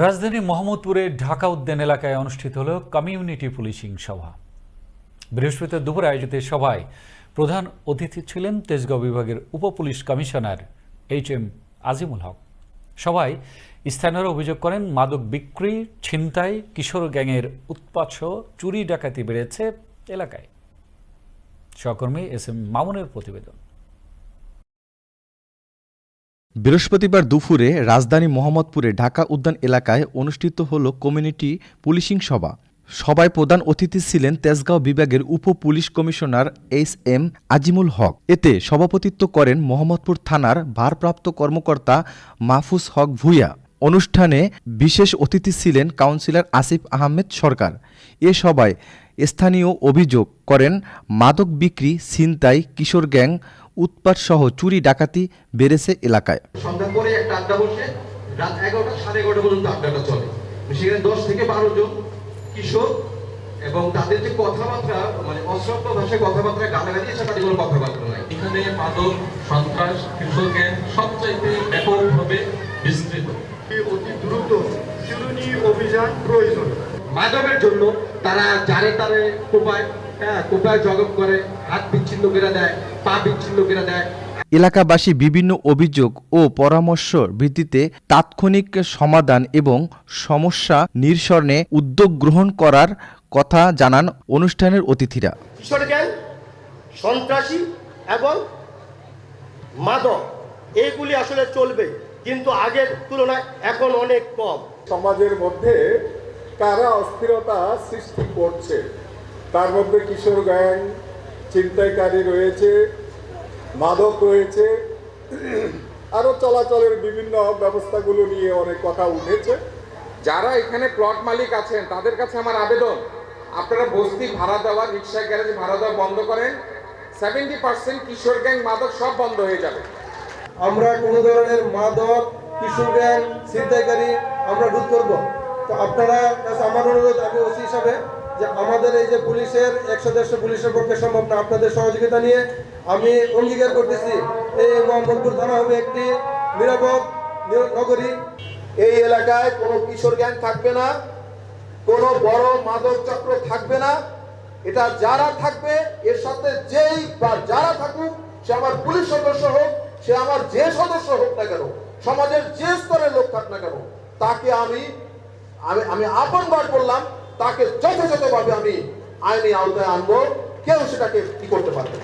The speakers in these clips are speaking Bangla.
রাজধানী মোহাম্মদপুরের ঢাকা উদ্যান এলাকায় অনুষ্ঠিত হল কমিউনিটি পুলিশিং সভা। বৃহস্পতিবার দুপুরে আয়োজিত সভায় প্রধান অতিথি ছিলেন তেজগাঁও বিভাগের উপপুলিশ commissioner H M Azimul Haque. সভায় স্থানীয়রা অভিযোগ করেন, মাদক বিক্রি, ছিনতাই, কিশোর গ্যাংয়ের উৎপাত চুরি ডাকাতি বেড়েছে এলাকায়। সহকর্মী এস এম মামুনের প্রতিবেদন। বৃহস্পতিবার দুপুরে রাজধানী মোহাম্মদপুরে ঢাকা উদ্যান এলাকায় অনুষ্ঠিত হল কমিউনিটি পুলিশিং সভা। সভায় প্রধান অতিথি ছিলেন তেজগাঁও বিভাগের উপ police commissioner H M Azimul Haque. এতে সভাপতিত্ব করেন মোহাম্মদপুর থানার ভারপ্রাপ্ত কর্মকর্তা মাহফুজ হক ভুইয়া। অনুষ্ঠানে বিশেষ অতিথি ছিলেন কাউন্সিলর আসিফ আহমেদ সরকার। এ সভায় স্থানীয় অভিযোগ করেন, মাদক বিক্রি, ছিনতাই, কিশোর গ্যাং উৎপাত সহ চুরি ডাকাতি বেড়েছে এলাকায়। সন্ধ্যা করে একটা আড্ডা বসে রাত এগারোটা সাড়ে এগারোটা পর্যন্ত আড্ডাটা চলে। সেখানে দশ থেকে বারো জন কিশোর এবং তাদের যে কথাবার্তা মানে অশ্রাব্য ভাষায় কথাবার্তা গালাগালি কোনো কথাবার্তা নাই। এখানে মাদক সন্ত্রাস সবচাইতে ব্যাপকভাবে বিস্তৃত। অতি দ্রুত চিরুনি অভিযান প্রয়োজন। মাদকের জন্য তারা যারে তারে কোপায় হ্যাঁ কোপায় জগব করে হাত বিচ্ছিন্ন করে দেয় পা বিচ্ছিন্ন করে দেয়। এলাকাবাসী বিভিন্ন অভিযোগ ও পরামর্শ ভিত্তিতে তাৎক্ষণিক সমাধান এবং সমস্যা নিরসনে উদ্যোগ গ্রহণ করার কথা জানান অনুষ্ঠানের অতিথিরা। কিশোর গ্যাং সন্ত্রাসী এবং মাদক এইগুলি আসলে চলবে কিন্তু আগের তুলনায় এখন অনেক কম। সমাজের মধ্যে কারা অস্থিরতা সৃষ্টি করছে? তার মধ্যে কিশোর গ্যাং চিন্তাইকারী রয়েছে, মাদক রয়েছে আরও চলাচলের বিভিন্ন ব্যবস্থাগুলো নিয়ে অনেক কথা উঠেছে। যারা এখানে প্লট মালিক আছেন, তাদের কাছে আমার আবেদন। আপনারা বস্তি, ভাড়া দেওয়া, রিক্সা, গ্যারেজ, ভাড়া দেওয়া বন্ধ করেন। সেভেন্টি পার্সেন্ট কিশোর গ্যাং, মাদক সব বন্ধ হয়ে যাবে। আমরা কোনো ধরনের মাদক, কিশোর গ্যাং, ছিনতাইকারী আমরা রোধ করব। তো আপনারা, আমার অনুরোধ, আমি ওসি হিসাবে যে আমাদের এই যে পুলিশের, একশো দেড়শো পুলিশের পক্ষে সম্ভব না। আপনাদের সহযোগিতা নিয়ে আমি অঙ্গীকার করতেছি। এই মোহাম্মদপুর থানা হবে একটি নিরাপদ নগরী। এই এলাকায় কোনো কিশোর গ্যাং থাকবে না, কোনো বড় মাদক চক্র থাকবে না। এটা যারা থাকবে, এর সাথে যেই বা যারা থাকুক, সে আমার পুলিশ সদস্য হোক, সে আমার যে সদস্য হোক না কেন, সমাজের যে স্তরের লোক থাক না কেন, তাকে আমি আমি আমি আপনবার বললাম তাকে যথাযথভাবে আমি আইনি আওতায় আনব, কেউ সেটাকে কি করতে পারবে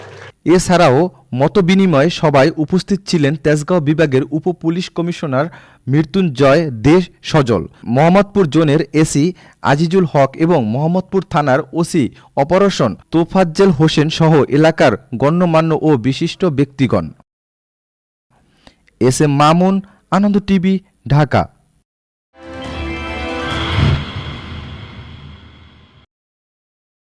এছাড়াও মতবিনিময় সভায় উপস্থিত ছিলেন তেজগাঁও বিভাগের উপ পুলিশ কমিশনার মৃত্যুঞ্জয় দেশ সজল, মোহাম্মদপুর জোনের এসি আজিজুল হক এবং মোহাম্মদপুর থানার ওসি অপারেশন তোফাজ্জেল হোসেন সহ এলাকার গণ্যমান্য ও বিশিষ্ট ব্যক্তিগণ। S M Mamun, Ananda TV, Dhaka.